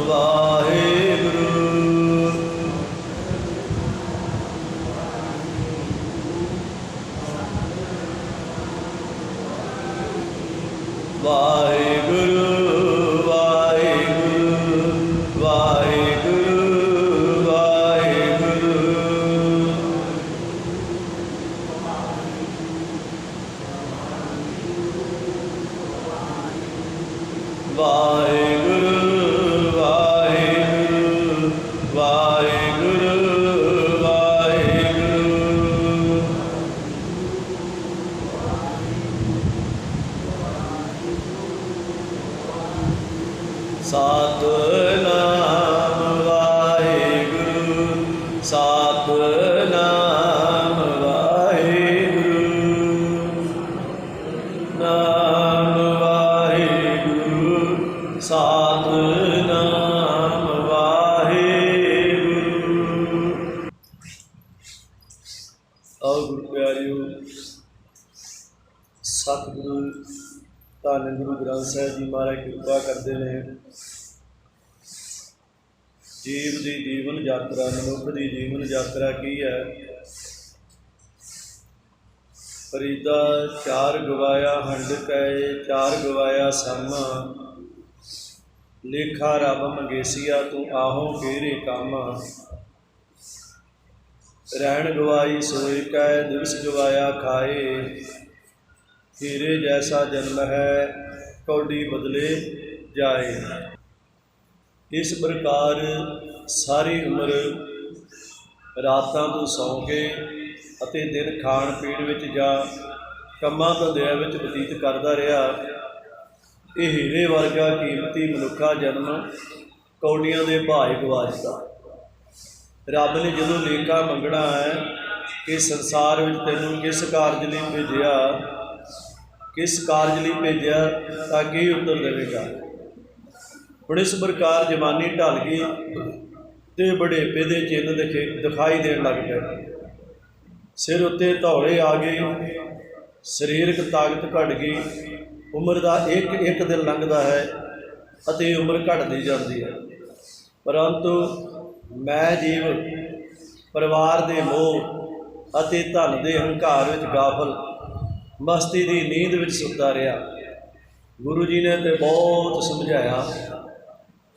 Allah ਧੰਨ ਗੁਰੂ ਗ੍ਰੰਥ ਸਾਹਿਬ ਜੀ ਮਹਾਰਾਜ ਕਿਰਪਾ ਕਰਦੇ ਨੇ। ਜੀਵ ਦੀ ਜੀਵਨ ਯਾਤਰਾ, ਮਨੁੱਖ ਦੀ ਜੀਵਨ ਯਾਤਰਾ ਕੀ ਹੈ? ਫਰੀਦਾ, ਚਾਰ ਗਵਾਇਆ ਹੰਡ ਕੈ ਚਾਰ ਗਵਾਇਆ ਸਮ। ਲੇਖਾ ਰੱਬ ਮੰਗੇਸੀਆ, ਤੂੰ ਆਹੋ ਫੇਰੇ ਕੰਮ। ਰਹਿਣ ਗਵਾਈ ਸੋਏ ਕੈ ਦਿਵਸ ਗਵਾਇਆ ਖਾਏ। ਹੀਰੇ ਜੈਸਾ ਜਨਮ ਹੈ, ਕੌਡੀ ਬਦਲੇ ਜਾਏ। ਇਸ ਪ੍ਰਕਾਰ ਸਾਰੀ ਉਮਰ ਰਾਤਾਂ ਤੋਂ ਸੌਂ ਕੇ ਅਤੇ ਦਿਨ ਖਾਣ ਪੀਣ ਵਿੱਚ ਜਾਂ ਕੰਮਾਂ ਧੰਦਿਆਂ ਵਿੱਚ ਬਤੀਤ ਕਰਦਾ ਰਿਹਾ। ਇਹ ਹੀਰੇ ਵਰਗਾ ਕੀਮਤੀ ਮਨੁੱਖਾ ਜਨਮ ਕੌਡੀਆਂ ਦੇ ਭਾਅ ਗਵਾਚਦਾ ਰੱਬ ਨੇ ਜਦੋਂ ਲੇਖਾ ਮੰਗਣਾ ਹੈ ਕਿ ਸੰਸਾਰ ਵਿੱਚ ਤੈਨੂੰ ਕਿਸ ਕਾਰਜ ਲਈ ਭੇਜਿਆ ਕਿਸ ਕਾਰਜ ਲਈ ਭੇਜਿਆ ਤਾਂ ਕੀ ਉੱਤਰ ਦੇਵੇਗਾ? ਹੁਣ ਇਸ ਪ੍ਰਕਾਰ ਜਵਾਨੀ ਢਲ ਗਈ ਤੇ ਬੜੇਪੇ ਦੇ ਚਿੰਨ੍ਹ ਦਿਖੇ, ਦਿਖਾਈ ਦੇਣ ਲੱਗ ਪਏ। ਸਿਰ ਉੱਤੇ ਧੌਲੇ ਆ ਗਏ, ਸਰੀਰਕ ਤਾਕਤ ਘਟ ਗਈ, ਉਮਰ ਦਾ ਇੱਕ ਇੱਕ ਦਿਨ ਲੰਘਦਾ ਹੈ ਅਤੇ ਉਮਰ ਘਟਦੀ ਜਾਂਦੀ ਹੈ। ਪਰੰਤੂ ਮੈਂ ਜੀਵ, ਪਰਿਵਾਰ ਦੇ ਮੋਹ ਅਤੇ ਧਨ ਦੇ ਹੰਕਾਰ ਵਿੱਚ ਗਾਫਲ ਮਸਤੀ ਦੀ ਨੀਂਦ ਵਿੱਚ ਸੁੱਤਾ ਰਿਹਾ। ਗੁਰੂ ਜੀ ਨੇ ਤੇ ਬਹੁਤ ਸਮਝਾਇਆ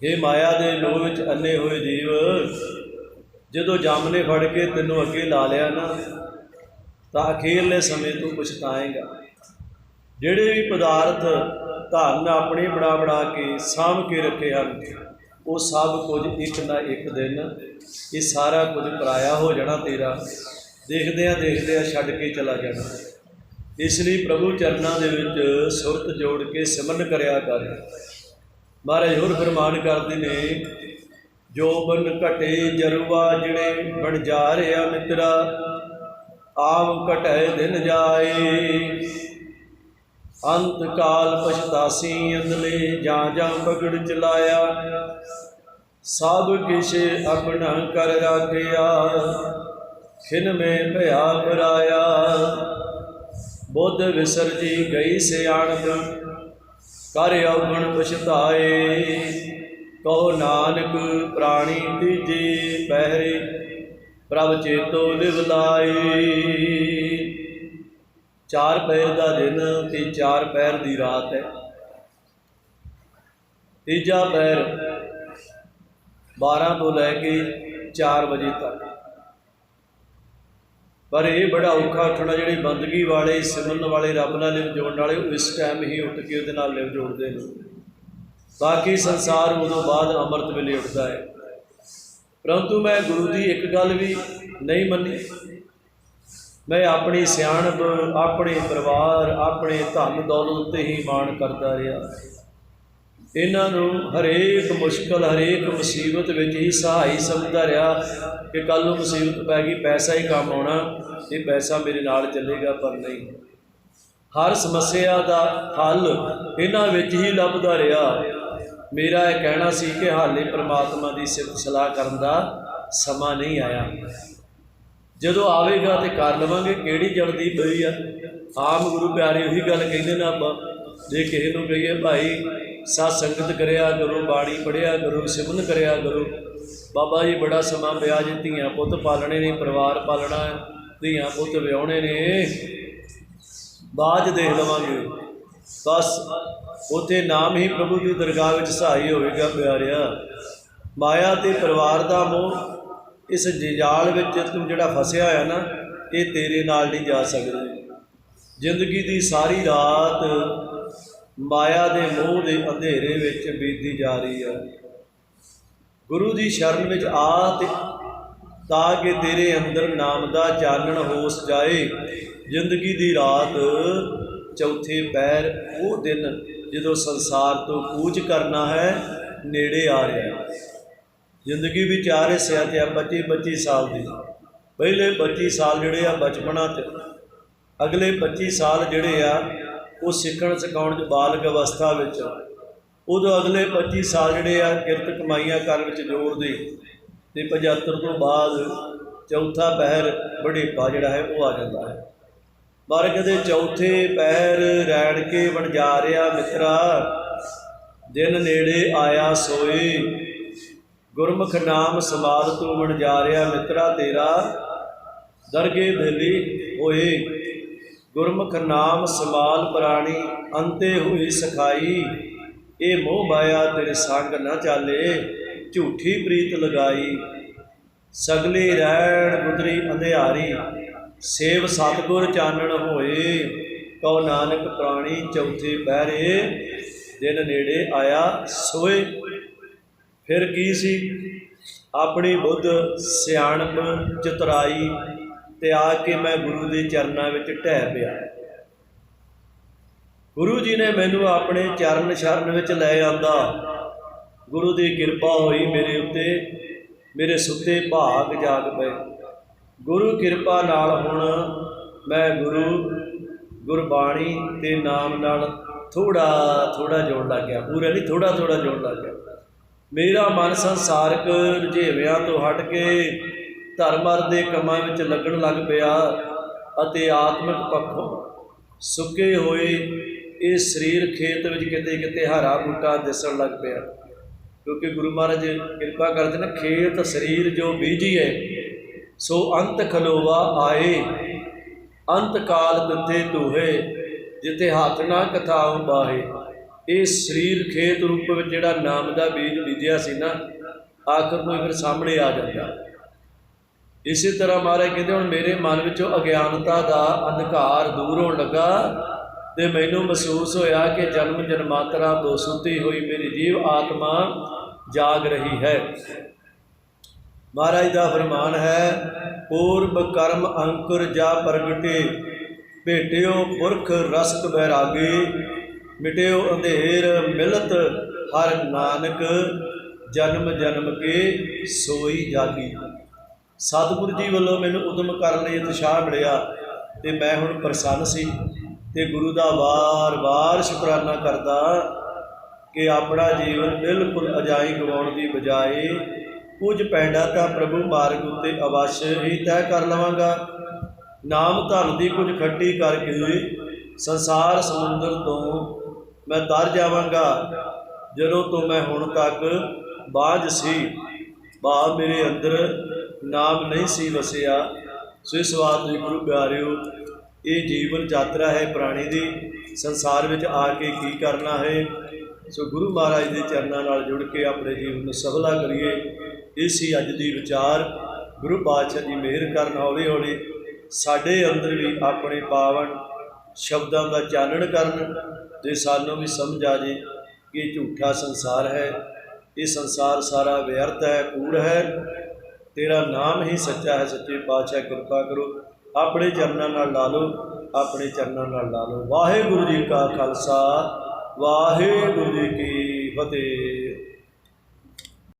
ਇਹ ਮਾਇਆ ਦੇ ਲੋਭ ਵਿੱਚ ਅੰਨੇ ਹੋਏ ਜੀਵ, ਜਦੋਂ ਜਮ ਨੇ ਫੜ ਕੇ ਤੈਨੂੰ ਅੱਗੇ ਲਾ ਲਿਆ ਨਾ, ਤਾਂ ਅਖੀਰਲੇ ਸਮੇਂ ਤੂੰ ਪਛਤਾਏਂਗਾ। ਜਿਹੜੇ ਵੀ ਪਦਾਰਥ ਧਨ ਆਪਣੇ ਬਣਾ ਬਣਾ ਕੇ ਸਾਂਭ ਕੇ ਰੱਖੇ ਹਨ, ਉਹ ਸਭ ਕੁਝ ਇੱਕ ਨਾ ਇੱਕ ਦਿਨ ਇਹ ਸਾਰਾ ਕੁਝ ਪਰਾਇਆ ਹੋ ਜਾਣਾ ਤੇਰਾ। ਦੇਖਦਿਆਂ ਦੇਖਦਿਆਂ ਛੱਡ ਕੇ ਚਲਾ ਜਾਣਾ। ਇਸ ਲਈ ਪ੍ਰਭੂ ਚਰਨਾਂ ਦੇ ਵਿੱਚ ਸੁਰਤ ਜੋੜ ਕੇ ਸਿਮਰਨ ਕਰਿਆ ਕਰ। ਮਹਾਰਾਜ ਹੋਰ ਫਰਮਾਨ ਕਰਦੇ ਨੇ, ਜੋ ਬਨ ਘਟੇ ਜਰੂਆ ਜਿਹੜੇ ਬਣ ਜਾ ਰਿਆ ਮਿੱਤਰਾ ਆਵ ਘਟੇ ਦਿਨ ਜਾਏ। ਅੰਤ ਕਾਲ ਪਛਤਾਸੀ ਅੰਦਲੇ, ਜਾਂ ਜਾਂ ਪਗੜ ਚਲਾਇਆ। ਸਭ ਕਿਛ ਆਪਣਾ ਕਰ ਰਾਖਿਆ, ਖਿਨ ਮੇ ਭਇਆ ਪਰਾਇਆ ਬੁੱਧ ਵਿਸਰਜੀ ਗਈ ਸਿਆਣਪ, ਕਰ ਔਗਣ ਪਛਤਾਏ। ਕਹੋ ਨਾਨਕ, ਪ੍ਰਾਣੀ ਤੀਜੇ ਪਹਿਰੇ, ਪ੍ਰਭ ਚੇਤੋ ਲਿਵ ਲਾਏ। ਚਾਰ ਪੈਰ ਦਾ ਦਿਨ ਤੇ ਚਾਰ ਪੈਰ ਦੀ ਰਾਤ ਹੈ। ਤੀਜਾ ਪੈਰ 12 ਤੋਂ ਲੈ ਕੇ 4 ਵਜੇ ਤੱਕ। ਪਰ ਇਹ ਬੜਾ ਔਖਾ ਉੱਠਣਾ ਜਿਹੜੇ ਬੰਦਗੀ ਵਾਲੇ, ਸਿਮਰਨ ਵਾਲੇ ਰੱਬ ਨਾਲ ਲਿਵ ਜੋੜਨ ਵਾਲੇ, ਉਹ ਇਸ ਟਾਈਮ ਹੀ ਉੱਠ ਕੇ ਉਹਦੇ ਨਾਲ ਲਿਵ ਜੋੜਦੇ ਨੇ। ਬਾਕੀ ਸੰਸਾਰ ਉਦੋਂ ਬਾਅਦ ਅੰਮ੍ਰਿਤ ਵੇਲੇ ਉੱਠਦਾ ਹੈ। ਪਰੰਤੂ ਮੈਂ ਗੁਰੂ ਦੀ ਇੱਕ ਗੱਲ ਵੀ ਨਹੀਂ ਮੰਨੀ। ਮੈਂ ਆਪਣੀ ਸਿਆਣਪ, ਆਪਣੇ ਪਰਿਵਾਰ, ਆਪਣੇ ਧਨ ਦੌਲਤ ਤੇ ਹੀ ਮਾਣ ਕਰਦਾ ਰਿਹਾ। ਇਹਨਾਂ ਨੂੰ ਹਰੇਕ ਮੁਸ਼ਕਲ, ਹਰੇਕ ਮੁਸੀਬਤ ਵਿੱਚ ਹੀ ਸਹਾਈ ਸਮਝਦਾ ਰਿਹਾ ਕਿ ਕੱਲ ਨੂੰ ਮੁਸੀਬਤ ਪੈ ਗਈ, ਪੈਸਾ ਹੀ ਕੰਮ ਆਉਣਾ, ਇਹ ਪੈਸਾ ਮੇਰੇ ਨਾਲ ਚੱਲੇਗਾ ਪਰ ਨਹੀਂ। ਹਰ ਸਮੱਸਿਆ ਦਾ ਹੱਲ ਇਹਨਾਂ ਵਿੱਚ ਹੀ ਲੱਭਦਾ ਰਿਹਾ। ਮੇਰਾ ਇਹ ਕਹਿਣਾ ਸੀ ਕਿ ਹਾਲੇ ਪ੍ਰਮਾਤਮਾ ਦੀ ਸਿਫਤ ਸਲਾਹ ਕਰਨ ਦਾ ਸਮਾਂ ਨਹੀਂ ਆਇਆ। ਜਦੋਂ ਆਵੇਗਾ ਤੇ ਕਰ ਲਵਾਂਗੇ, ਕਿਹੜੀ ਜਲਦੀ ਪਈ ਆ? ਆਮ ਗੁਰੂ ਪਿਆਰੇ ਉਹੀ ਗੱਲ ਕਹਿੰਦੇ ਨੇ ਆਪਾਂ, ਜੇ ਕਿਸੇ ਨੂੰ ਕਹੀਏ, ਭਾਈ ਸਾਧ ਸੰਗਤ ਕਰਿਆ ਕਰੋ, ਬਾਣੀ ਪੜਿਆ ਕਰੋ ਸਿਮਨ ਕਰਿਆ ਕਰੋ। ਬਾਬਾ ਜੀ ਬੜਾ ਸਮਾਂ ਪਿਆ ਜੀ, ਧੀਆਂ ਪੁੱਤ ਪਾਲਣੇ ਨੇ, ਪਰਿਵਾਰ ਪਾਲਣਾ ਧੀਆਂ ਪੁੱਤ ਵਿਆਹੁਣੇ ਨੇ। ਬਾਅਦ 'ਚ ਦੇਖ ਲਵਾਂਗੇ। ਬਸ ਉਥੇ ਨਾਮ ਹੀ ਪ੍ਰਭੂ ਦੀ ਦਰਗਾਹ ਵਿੱਚ ਸਹਾਈ ਹੋਵੇਗਾ ਪਿਆਰਿਆ। ਮਾਇਆ ਤੇ ਪਰਿਵਾਰ ਦਾ ਮੋਹ, ਇਸ ਜੰਜਾਲ ਵਿੱਚ ਤੂੰ ਜਿਹੜਾ ਫਸਿਆ ਹੋਇਆ ਨਾ, ਇਹ ਤੇਰੇ ਨਾਲ ਨਹੀਂ ਜਾ ਸਕਦਾ। ਜ਼ਿੰਦਗੀ ਦੀ ਸਾਰੀ ਰਾਤ ਮਾਇਆ ਦੇ ਮੋਹ ਦੇ ਅੰਧੇਰੇ ਵਿੱਚ ਬੀਤੀ ਜਾ ਰਹੀ ਹੈ ਗੁਰੂ ਦੀ ਸ਼ਰਨ ਵਿੱਚ ਆ ਤੇ ਤਾਂ ਕਿ ਤੇਰੇ ਅੰਦਰ ਨਾਮ ਦਾ ਚਾਨਣ ਹੋਸ ਜਾਏ। ਜ਼ਿੰਦਗੀ ਦੀ ਰਾਤ ਚੌਥੇ ਪੈਰ ਉਹ ਦਿਨ ਜਦੋਂ ਸੰਸਾਰ ਤੋਂ ਕੂਚ ਕਰਨਾ ਹੈ, ਨੇੜੇ ਆ ਰਿਹਾ ਹੈ। ਜ਼ਿੰਦਗੀ ਵਿੱਚ ਆ ਰਹੇ ਸਿਆ ਆ 25 25 ਸਾਲ ਦੀ। ਪਹਿਲੇ 25 ਸਾਲ ਜਿਹੜੇ ਆ ਬਚਪਨਾ ਚ ਅਗਲੇ 25 ਸਾਲ ਜਿਹੜੇ ਆ ਉਹ ਸਿੱਖਣ ਸਿਖਾਉਣ ਚ ਬਾਲਗ ਅਵਸਥਾ ਵਿੱਚ। ਉਦੋਂ ਅਗਲੇ 25 ਸਾਲ ਜਿਹੜੇ ਆ, ਕਿਰਤ ਕਮਾਈਆਂ ਕਰਨ ਵਿੱਚ ਜੋਰ ਦੇ। ਤੇ 75 ਤੋਂ ਬਾਅਦ ਚੌਥਾ ਪਹਿਰ ਬੜੇਪਾ ਜਿਹੜਾ ਹੈ, ਉਹ ਆ ਜਾਂਦਾ ਹੈ। ਪਰ ਦੇ ਚੌਥੇ ਪਹਿਰ ਰੈਣ ਕੇ ਬਣ ਜਾ ਰਿਹਾ ਮਿੱਤਰਾ, ਦਿਨ ਨੇੜੇ ਆਇਆ ਸੋਏ। ਗੁਰਮੁਖ ਨਾਮ ਸਮਾਦ ਤੂੰ ਬਣ ਜਾ ਰਿਹਾ ਮਿੱਤਰਾ ਤੇਰਾ, ਦਰਗੇ ਬੇਲੀ ਹੋਏ। ਗੁਰਮੁਖ ਨਾਮ ਸਮਾਲ ਪ੍ਰਾਣੀ, ਅੰਤੇ ਹੋਈ ਸਖਾਈ। ਇਹ ਮੋਹ ਮਾਇਆ ਤੇਰੇ ਸੰਗ ਨਾ ਚਾਲੇ, ਝੂਠੀ ਪ੍ਰੀਤ ਲਗਾਈ। ਸਗਲੇ ਰਹਿਣ ਗੁਦਰੀ ਅੰਧਿਆਰੀ, ਸੇਵ ਸਤਗੁਰ ਚਾਨਣ ਹੋਏ। ਕਉ ਨਾਨਕ ਪ੍ਰਾਣੀ ਚੌਥੇ ਪਹਿਰੇ ਦਿਨ ਨੇੜੇ ਆਇਆ ਸੋਏ। ਫਿਰ ਕੀ ਸੀ? ਆਪਣੀ ਬੁੱਧ ਸਿਆਣਪ ਚਤੁਰਾਈ। ਤੇ ਆ ਕੇ ਮੈਂ ਗੁਰੂ ਦੇ ਚਰਨਾਂ ਵਿੱਚ ਢਹਿ ਪਿਆ। ਗੁਰੂ ਜੀ ਨੇ ਮੈਨੂੰ ਆਪਣੇ ਚਰਨ ਸ਼ਰਨ ਵਿੱਚ ਲੈ ਆਂਦਾ। ਗੁਰੂ ਦੀ ਕਿਰਪਾ ਹੋਈ ਮੇਰੇ ਉੱਤੇ, ਮੇਰੇ ਸੁੱਤੇ ਭਾਗ ਜਾਗ ਪਏ। ਗੁਰੂ ਕਿਰਪਾ ਨਾਲ ਹੁਣ ਮੈਂ ਗੁਰੂ, ਗੁਰਬਾਣੀ ਤੇ ਨਾਮ ਨਾਲ ਥੋੜਾ ਥੋੜਾ ਜੋੜ ਲੱਗ ਗਿਆ। ਪੂਰਾ ਨਹੀਂ ਥੋੜਾ ਥੋੜਾ ਜੋੜ ਲੱਗ ਗਿਆ। ਮੇਰਾ ਮਨ ਸੰਸਾਰਕ ਰੁਝੇਵਿਆਂ ਤੋਂ ਹਟ ਕੇ ਧਰਮਰ ਦੇ ਕੰਮਾਂ ਵਿੱਚ ਲੱਗਣ ਲੱਗ ਪਿਆ ਅਤੇ ਆਤਮਿਕ ਪੱਖੋਂ ਸੁੱਕੇ ਹੋਏ ਇਹ ਸਰੀਰ ਖੇਤ ਵਿੱਚ ਕਿਤੇ ਕਿਤੇ ਹਰਾ ਬੂਟਾ ਦਿਸਣ ਲੱਗ ਪਿਆ। ਕਿਉਂਕਿ ਗੁਰੂ ਮਹਾਰਾਜ ਕਿਰਪਾ ਕਰਦੇ ਨੇ, ਖੇਤ ਸਰੀਰ ਜੋ ਬੀਜੀ ਹੈ ਸੋ ਅੰਤ ਖਲੋਵਾ ਆਏ। ਅੰਤ ਕਾਲ ਤਿੱਥੇ ਤੂਹੇ ਜਿੱਥੇ ਹੱਥ ਨਾ ਕਥਾਉ ਬਾਹੇ। ਇਹ ਸਰੀਰ ਖੇਤ ਰੂਪ ਵਿੱਚ ਜਿਹੜਾ ਨਾਮ ਦਾ ਬੀਜ ਬੀਜਿਆ ਸੀ ਨਾ, ਆਖਰ ਨੂੰ ਫਿਰ ਸਾਹਮਣੇ ਆ ਜਾਂਦਾ। ਇਸੇ ਤਰ੍ਹਾਂ ਮਹਾਰਾਜ ਕਹਿੰਦੇ ਹੁਣ ਮੇਰੇ ਮਨ ਵਿੱਚੋਂ ਅਗਿਆਨਤਾ ਦਾ ਅੰਧਕਾਰ ਦੂਰ ਹੋਣ ਲੱਗਾ ਤੇ ਮੈਨੂੰ ਮਹਿਸੂਸ ਹੋਇਆ ਕਿ ਜਨਮ ਜਨਮਾਂਤਰਾਂ ਤੋਂ ਸੁੱਤੀ ਹੋਈ ਮੇਰੀ ਜੀਵ ਆਤਮਾ ਜਾਗ ਰਹੀ ਹੈ। ਮਹਾਰਾਜ ਦਾ ਫਰਮਾਨ ਹੈ, ਪੂਰਬ ਕਰਮ ਅੰਕੁਰ ਜਾ ਪ੍ਰਗਟੇ, ਭੇਟਿਓ ਪੁਰਖ ਰਸਕ ਬੈਰਾਗੀ ਮਿਟਿਓ ਅੰਧੇਰ ਮਿਲਤ ਹਰ ਨਾਨਕ, ਜਨਮ ਜਨਮ ਕੇ ਸੋਈ ਜਾਗੀ। ਸਤਿਗੁਰੂ ਜੀ ਵੱਲੋਂ ਮੈਨੂੰ ਉਦਮ ਕਰਨ ਲਈ ਉਤਸ਼ਾਹ ਮਿਲਿਆ ਤੇ ਮੈਂ ਹੁਣ ਪ੍ਰਸੰਨ ਸੀ ਤੇ ਗੁਰੂ ਦਾ ਵਾਰ-ਵਾਰ ਸ਼ੁਕਰਾਨਾ ਕਰਦਾ ਕਿ ਆਪਣਾ ਜੀਵਨ ਬਿਲਕੁਲ ਅਜਾਈ ਗਵਾਉਣ ਦੀ ਬਜਾਏ ਕੁਝ ਪੈਂਡਾ ਤਾਂ ਪ੍ਰਭੂ ਮਾਰਗ ਉੱਤੇ ਅਵਸ਼ ਹੀ ਤੈਅ ਕਰ ਲਵਾਂਗਾ। ਨਾਮ ਧਨ ਦੀ ਕੁਝ ਖੱਟੀ ਕਰਕੇ ਸੰਸਾਰ ਸਮੁੰਦਰ ਤੋਂ ਮੈਂ ਤਰ ਜਾਵਾਂਗਾ। ਜਦੋਂ ਤੋਂ ਮੈਂ ਹੁਣ ਤੱਕ ਬਾਝ ਸੀ ਭਾਵ ਮੇਰੇ ਅੰਦਰ ਨਾਮ ਨਹੀਂ ਸੀ ਵਸਿਆ। ਸੋ ਇਸ ਵਾਰ ਦੇ ਗੁਰੂ ਪਿਆਰਿਓ, ਇਹ ਜੀਵਨ ਯਾਤਰਾ ਹੈ ਪ੍ਰਾਣੀ ਦੀ। ਸੰਸਾਰ ਵਿੱਚ ਆ ਕੇ ਕੀ ਕਰਨਾ ਹੈ? ਸੋ ਗੁਰੂ ਮਹਾਰਾਜ ਦੇ ਚਰਨਾਂ ਨਾਲ ਜੁੜ ਕੇ ਆਪਣੇ ਜੀਵਨ ਨੂੰ ਸਫਲਾ ਕਰੀਏ। ਇਹ ਸੀ ਅੱਜ ਦੀ ਵਿਚਾਰ। ਗੁਰੂ ਪਾਤਸ਼ਾਹ ਜੀ ਮਿਹਰ ਕਰਨ ਹੌਲੀ ਹੌਲੀ ਸਾਡੇ ਅੰਦਰ ਵੀ ਆਪਣੇ ਪਾਵਨ ਸ਼ਬਦਾਂ ਦਾ ਚਾਨਣ ਕਰਨ ਤੇ ਸਾਨੂੰ ਵੀ ਸਮਝ ਆ ਜੇ ਕਿ ਝੂਠਾ ਸੰਸਾਰ ਹੈ। ਇਹ ਸੰਸਾਰ ਸਾਰਾ ਵਿਅਰਥ ਹੈ, ਕੂੜ ਹੈ। ਤੇਰਾ ਨਾਮ ਹੀ ਸੱਚਾ ਹੈ, ਸੱਚੇ ਪਾਤਸ਼ਾਹ, ਕਿਰਪਾ ਕਰੋ। ਆਪਣੇ ਚਰਨਾਂ ਨਾਲ ਲਾ ਲਓ, ਆਪਣੇ ਚਰਨਾਂ ਨਾਲ ਲਾ ਲਓ। ਵਾਹਿਗੁਰੂ ਜੀ ਕਾ ਖਾਲਸਾ, ਵਾਹਿਗੁਰੂ ਜੀ ਕੀ ਫਤਿਹ।